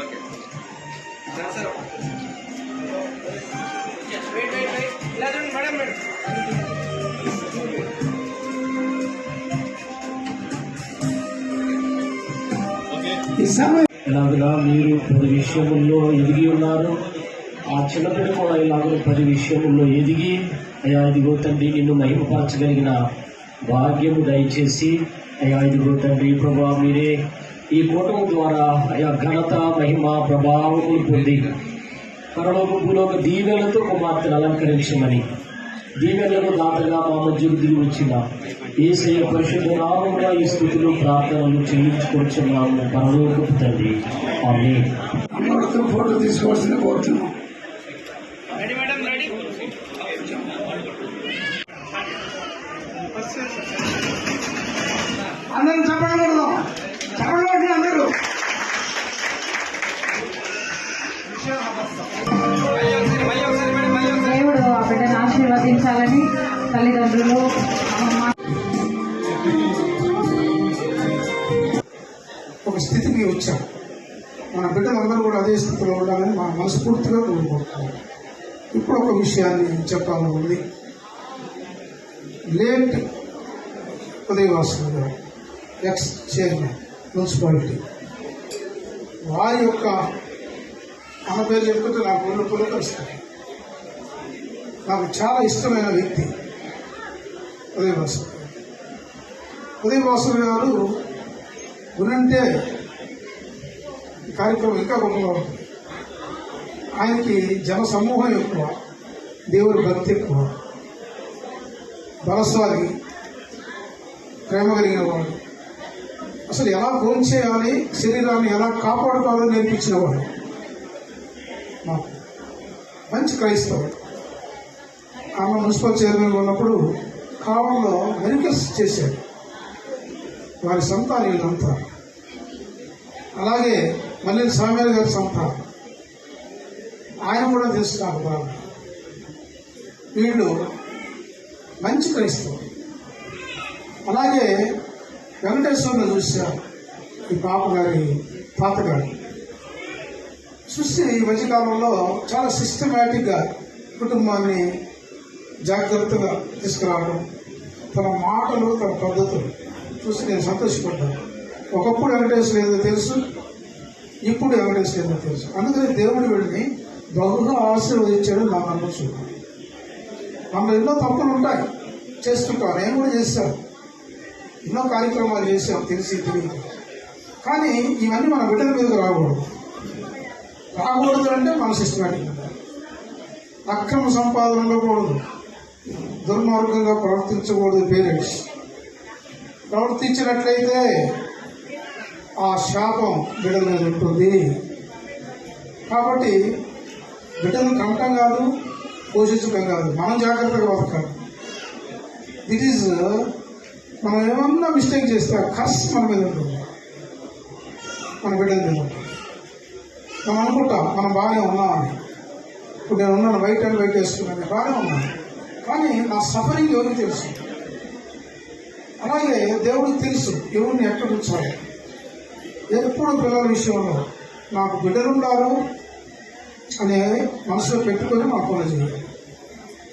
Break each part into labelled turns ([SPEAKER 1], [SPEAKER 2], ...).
[SPEAKER 1] Okay. Sir sir wait wait wait ఇలా చూడండి madam madam
[SPEAKER 2] ఈ సమయం
[SPEAKER 3] ఇలాగగా మీరు పది విషయముల్లో ఎదిగి ఉన్నారు? ఆ చిన్నపిల్ల కూడా ఇలాగ పది విషయముల్లో ఎదిగి అయ్యా ఇదిగో తండ్రి నిన్ను మహిమపరచగలిగిన భాగ్యము దయచేసి అయ్యా ఇదిగో తండ్రి ప్రభా మీరే ఈ కూటమి ద్వారా అయా ఘనత మహిమ ప్రభావములు పొంది పరలోక భూలోక దీవెలతో కుమార్తెను అలంకరించమని. దీవెలకు దాతగా మా మధ్యకు దిగి వచ్చిన ఏసయ పరిశుద్ధ నామంలో ఈ స్థితిలో ప్రార్థనలు చెల్లించుకొచ్చున్నాము పరలోకపు తండ్రి. ఆమె
[SPEAKER 2] ఫోటో తీసుకోవాల్సిన కోరుతున్నాం
[SPEAKER 1] రెడీ మేడం రెడీ
[SPEAKER 2] అందరం చెప్పండి కొట్టండి అందరూ.
[SPEAKER 1] ఒకసారి
[SPEAKER 4] దేవుడు ఆ బిడ్డను ఆశీర్వదించాలని తల్లిదండ్రులు
[SPEAKER 2] ఒక స్థితికి వచ్చాం. మన బిడ్డలందరూ కూడా అదే స్థితిలో ఉండాలని మా మనస్ఫూర్తిగా కోరుకుంటున్నాం. ఇప్పుడు ఒక విషయాన్ని చెప్పాలని ఉంది. లేట్ ఉదయవాసులు గారు ఎక్స్ చైర్మన్ మున్సిపాలిటీ వారి యొక్క అన్న పేరు చెప్పుకుంటే నాకు ఊళ్ళో పుల్లలు వస్తాయి నాకు చాలా ఇష్టమైన వ్యక్తి ఉదయవాసు ఉదయవాసు గారు ఉనంటే కార్యక్రమం ఇంకా గొప్పగా ఆయనకి జన సమూహం ఎక్కువ దేవుడి భక్తి ఎక్కువ. బలశాలి ప్రేమ కలిగిన వాడు. అసలు ఎలా భోజనం చేయాలి శరీరాన్ని ఎలా కాపాడుకోవాలో నేర్పించిన వాడు. మంచి క్రైస్తవుడు. ఆమె మున్సిపల్ చైర్మన్ ఉన్నప్పుడు కావంలో మెరికల్స్ చేశాడు. వారి సంతానం వీళ్ళంతా అలాగే మళ్ళీ స్వామివారి గారి సంతానం. ఆయన కూడా తెలుసు నాకు బాగా. వీళ్ళు మంచి క్రైస్తవులు. అలాగే వెంకటేశ్వరుని చూశారు ఈ పాప గారి తాతగారు. చూస్తే ఈ మధ్యకాలంలో చాలా సిస్టమేటిక్గా కుటుంబాన్ని జాగ్రత్తగా తీసుకురావడం తన మాటలు తన పద్ధతులు చూసి నేను సంతోషపడ్డాను. ఒకప్పుడు వెంకటేశ్వర ఏదో తెలుసు ఇప్పుడు వెంకటేశ్వర ఏదో తెలుసు. అందుకని దేవుడు వీడిని బహుగా ఆశీర్వదించాడు నా నమ్మచ్చు మన ఎన్నో తప్పులు ఉంటాయి. చేస్తుంటాను నేను కూడా చేశాను ఎన్నో కార్యక్రమాలు చేశాం తెలిసి తెలియదు. కానీ ఇవన్నీ మన బిడ్డల మీద రాకూడదు. రాకూడదు అంటే మన సిస్టమేటిక్ అక్రమ సంపాదన ఉండకూడదు. దుర్మార్గంగా ప్రవర్తించకూడదు పేరెంట్స్ ప్రవర్తించినట్లయితే ఆ శాపం బిడ్డల మీద ఉంటుంది. కాబట్టి బిడ్డలు కంటం కాదు పోషించడం కాదు. మనం జాగ్రత్తగా బతకాలి. దిట్ ఈజ్ మనం ఏమన్నా మిస్టేక్ చేస్తే కష్ట కర్స్ మన మీద ఉంటుంది. మన బిడ్డల మీద ఉంటుంది. మనం అనుకుంటాం మనం బాగానే ఉన్నామని. ఇప్పుడు నేను ఉన్నాను వైట్ అండ్ వైట్ వేసుకున్నాను బాగానే ఉన్నాను. కానీ నా సఫరింగ్ ఎవరికి తెలుసు? అలాగే దేవుడికి తెలుసు ఎవరిని ఎక్కడ ఉంచాలి? ఎప్పుడు పిల్లల విషయంలో నాకు బిడ్డలున్నారు అనే మనసులో పెట్టుకొని మా పనులు చేయాలి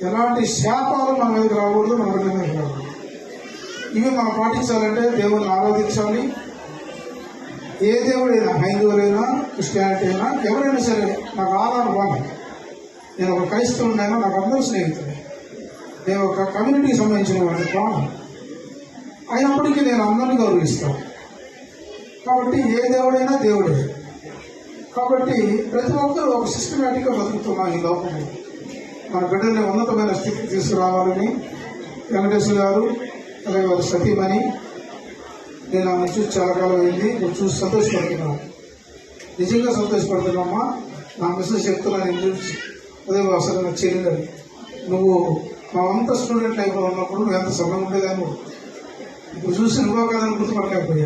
[SPEAKER 2] ఎలాంటి శాపాలు మన మీదకి రాకూడదు మన బిడ్డల మీద రాకూడదు. ఇవి మనం పాటించాలంటే దేవుడిని ఆరాధించాలి. ఏ దేవుడైనా హైందవులైనా క్రిస్టియానిటీ అయినా ఎవరైనా సరే నాకు ఆధారం బాగా నేను ఒక క్రైస్తవుడైనా నాకు అందరూ స్నేహితుడే నేను ఒక కమ్యూనిటీకి సంబంధించిన వాడిని బాగా అయినప్పటికీ నేను అందరిని గౌరవిస్తాను. కాబట్టి ఏ దేవుడైనా దేవుడే. కాబట్టి ప్రతి ఒక్కరూ ఒక సిస్టమేటిక్గా బతుకుతున్నాం ఈ లోకంలో. మన బిడ్డల్ని ఉన్నతమైన స్థితికి తీసుకురావాలని వెంకటేశ్వర గారు అలాగే వారి సతీమణి. నేను ఆమె చూసి చాలా కాలం అయింది. నేను చూసి సంతోషపడుతున్నాను. నిజంగా సంతోషపడుతున్నామ్మా నా మిస్సెస్ చెప్తున్నాను నేను చూసి ఉదయం అసలు చెల్లెలు నువ్వు మా అంత స్టూడెంట్ లైఫ్లో ఉన్నప్పుడు నువ్వు ఎంత సమయం ఉండేదాన్ని ఇప్పుడు చూసి నువ్వో కాదని గుర్తుపట్టలేకపోయా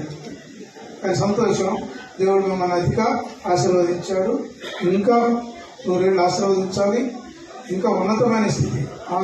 [SPEAKER 2] కానీ సంతోషం. దేవుడు మిమ్మల్ని అధిక ఆశీర్వదించాడు. ఇంకా నువ్వు రెండు ఆశీర్వదించాలి. ఇంకా ఉన్నతమైన స్థితి. ఆ